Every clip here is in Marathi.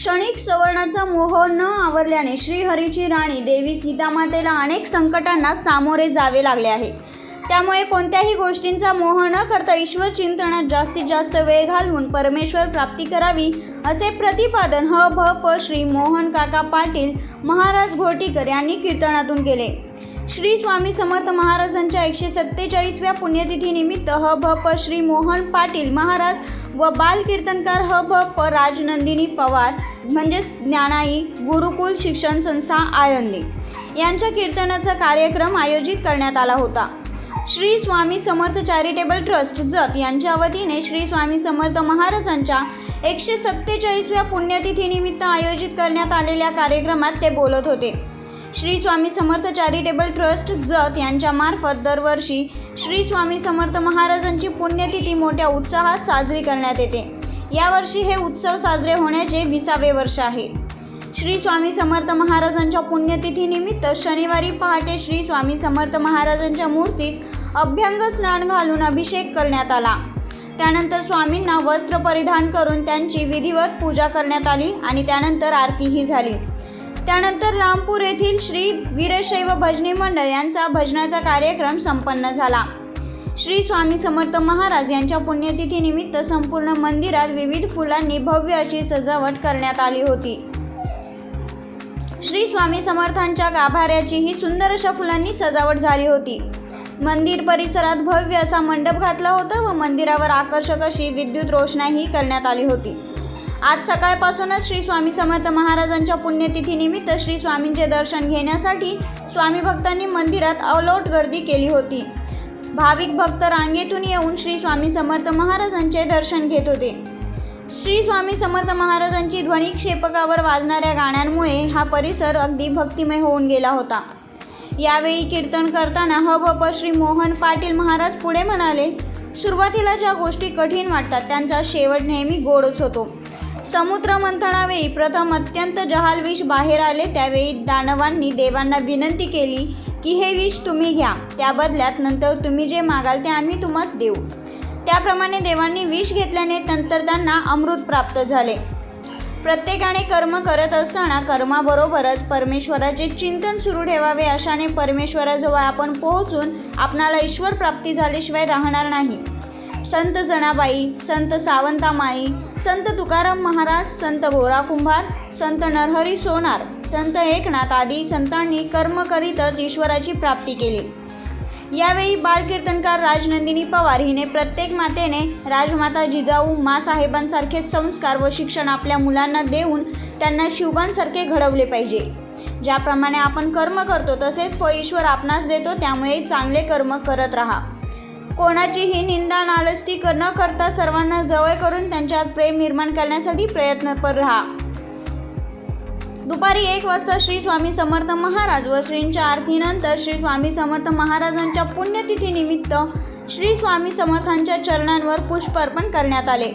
क्षणिक सवर्णाचा मोह न आवरल्याने श्रीहरीची राणी देवी सीतामातेला अनेक संकटांना सामोरे जावे लागले आहे. त्यामुळे कोणत्याही गोष्टींचा मोह न करता ईश्वर चिंतनात जास्तीत जास्त वेळ घालवून परमेश्वर प्राप्ती करावी असे प्रतिपादन ह भ प श्री मोहन काका पाटील महाराज घोटीकर यांनी कीर्तनातून केले. श्री स्वामी समर्थ महाराजांच्या एकशे सत्तेचाळीसव्या पुण्यतिथीनिमित्त ह भ प श्री मोहन पाटील महाराज व बाल कीर्तनकार ह भ प राजनंदिनी पवार म्हणजेच ज्ञानाई गुरुकुल शिक्षण संस्था आळंदी. यांच्या कीर्तनाचा कार्यक्रम आयोजित करण्यात आला होता. श्री स्वामी समर्थ चॅरिटेबल ट्रस्ट जत यांच्या वतीने श्री स्वामी समर्थ महाराजांच्या एकशे सत्तेचाळीसव्या पुण्यतिथीनिमित्त आयोजित करण्यात आलेल्या कार्यक्रमात ते बोलत होते. श्री स्वामी समर्थ चॅरिटेबल ट्रस्ट जत यांच्यामार्फत दरवर्षी श्री स्वामी समर्थ महाराजांची पुण्यतिथी मोठ्या उत्साहात साजरी करण्यात येते. यावर्षी हे उत्सव साजरे होण्याचे विसावे वर्ष आहे. श्री स्वामी समर्थ महाराजांच्या पुण्यतिथीनिमित्त शनिवारी पहाटे श्री स्वामी समर्थ महाराजांच्या मूर्तीस अभ्यंग स्नान घालून अभिषेक करण्यात आला. त्यानंतर स्वामींना वस्त्र परिधान करून त्यांची विधिवत पूजा करण्यात आली आणि त्यानंतर आरतीही झाली. त्यानंतर रामपूर येथील श्री वीरशैव भजनी मंडळ यांचा भजनाचा कार्यक्रम संपन्न झाला. श्री स्वामी समर्थ महाराज यांच्या पुण्यतिथीनिमित्त संपूर्ण मंदिरात विविध फुलांनी भव्य अशी सजावट करण्यात आली होती. श्री स्वामी समर्थांच्या गाभाऱ्याचीही सुंदर अशा फुलांनी सजावट झाली होती. मंदिर परिसरात भव्य असा मंडप घातला होता व मंदिरावर आकर्षक अशी विद्युत रोषणाईही करण्यात आली होती. आज सकाळपासूनच श्री स्वामी समर्थ महाराजांच्या पुण्यतिथीनिमित्त श्री स्वामींचे दर्शन घेण्यासाठी स्वामी भक्तांनी मंदिरात अवलोट गर्दी केली होती. भाविक भक्त रांगेतून येऊन श्री स्वामी समर्थ महाराजांचे दर्शन घेत होते. श्री स्वामी समर्थ महाराजांची ध्वनिक्षेपकावर वाजणाऱ्या गाण्यांमुळे हा परिसर अगदी भक्तिमय होऊन गेला होता. यावेळी कीर्तन करताना ह भ श्री मोहन पाटील महाराज पुढे म्हणाले सुरुवातीला ज्या गोष्टी कठीण वाटतात त्यांचा शेवट नेहमी गोडच होतो. समुद्र मंथनावेळी प्रथम अत्यंत जहाल विष बाहेर आले त्यावेळी दानवांनी देवांना विनंती केली की हे विष तुम्ही घ्या. त्या बदल्यात नंतर तुम्ही जे मागाल ते आम्ही तुम्हास देऊ. त्याप्रमाणे देवांनी विष घेतल्याने नंतर त्यांना अमृत प्राप्त झाले. प्रत्येकाने कर्म करत असताना कर्माबरोबरच परमेश्वराचे चिंतन सुरू ठेवावे अशाने परमेश्वराजवळ आपण पोहोचून आपणाला ईश्वर प्राप्ती झाल्याशिवाय राहणार नाही. संत जनाबाई संत सावंतामाई संत तुकाराम महाराज संत गोरा कुंभार संत नरहरी सोनार संत एकनाथ आदी संतांनी कर्म करीतच ईश्वराची प्राप्ती केली. यावेळी बालकीर्तनकार राजनंदिनी पवार हिने प्रत्येक मातेने राजमाता जिजाऊ मासाहेबांसारखे संस्कार व शिक्षण आपल्या मुलांना देऊन त्यांना शिवबांसारखे घडवले पाहिजे. ज्याप्रमाणे आपण कर्म करतो तसेच फळ ईश्वर आपणास देतो त्यामुळे चांगले कर्म करत राहा. कोणाचीही निंदा नालस्ती न करता सर्वांना जवळ करून त्यांच्यात प्रेम निर्माण करण्यासाठी प्रयत्नपर राहा. दुपारी एक वाजता श्री स्वामी समर्थ महाराज व श्रींच्या आरतीनंतर श्री स्वामी समर्थ महाराजांच्या पुण्यतिथीनिमित्त श्री स्वामी समर्थांच्या चरणांवर पुष्प अर्पण करण्यात आले.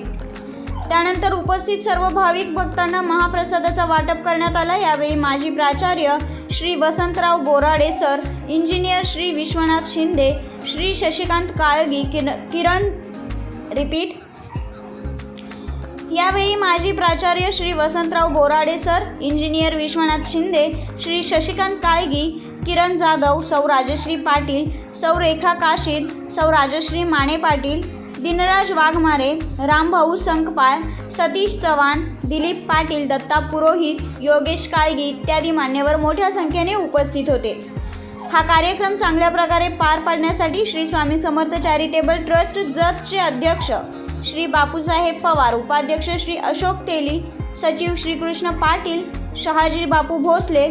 त्यानंतर उपस्थित सर्व भाविक भक्तांना महाप्रसादाचा वाटप करण्यात आला. यावेळी माजी प्राचार्य श्री वसंतराव बोराडे सर इंजिनियर श्री विश्वनाथ शिंदे श्री शशिकांत काळगी किर किरण रिपीट यावेळी माजी प्राचार्य श्री वसंतराव बोराडे सर इंजिनियर विश्वनाथ शिंदे श्री शशिकांत काळगी किरण जाधव सौ राजश्री पाटील सौ रेखा काशीद सौ राजश्री माने पाटील दिनराज वाघमारे रामभाऊ संकपाळ सतीश चव्हाण दिलीप पाटील दत्ता पुरोहित योगेश काळगी इत्यादी मान्यवर मोठ्या संख्येने उपस्थित होते. हा कार्यक्रम चांगल्या प्रकारे पार पाडण्यासाठी श्री स्वामी समर्थ चॅरिटेबल ट्रस्ट जतचे अध्यक्ष श्री बापूसाहेब पवार उपाध्यक्ष श्री अशोक तेली सचिव श्रीकृष्ण पाटील शहाजी बापू भोसले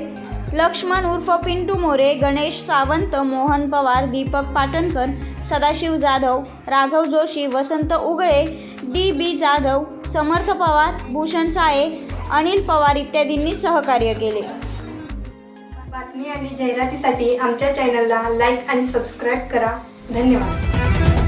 लक्ष्मण उर्फ पिंटू मोरे गणेश सावंत मोहन पवार दीपक पाटणकर सदाशिव जाधव राघव जोशी वसंत उगळे डी बी जाधव समर्थ पवार भूषण साळे अनिल पवार इत्यादींनी सहकार्य केले. बातमी बातमी आणि जाहिरातीसाठी आमच्या चॅनलला लाईक आणि सबस्क्राईब करा. धन्यवाद.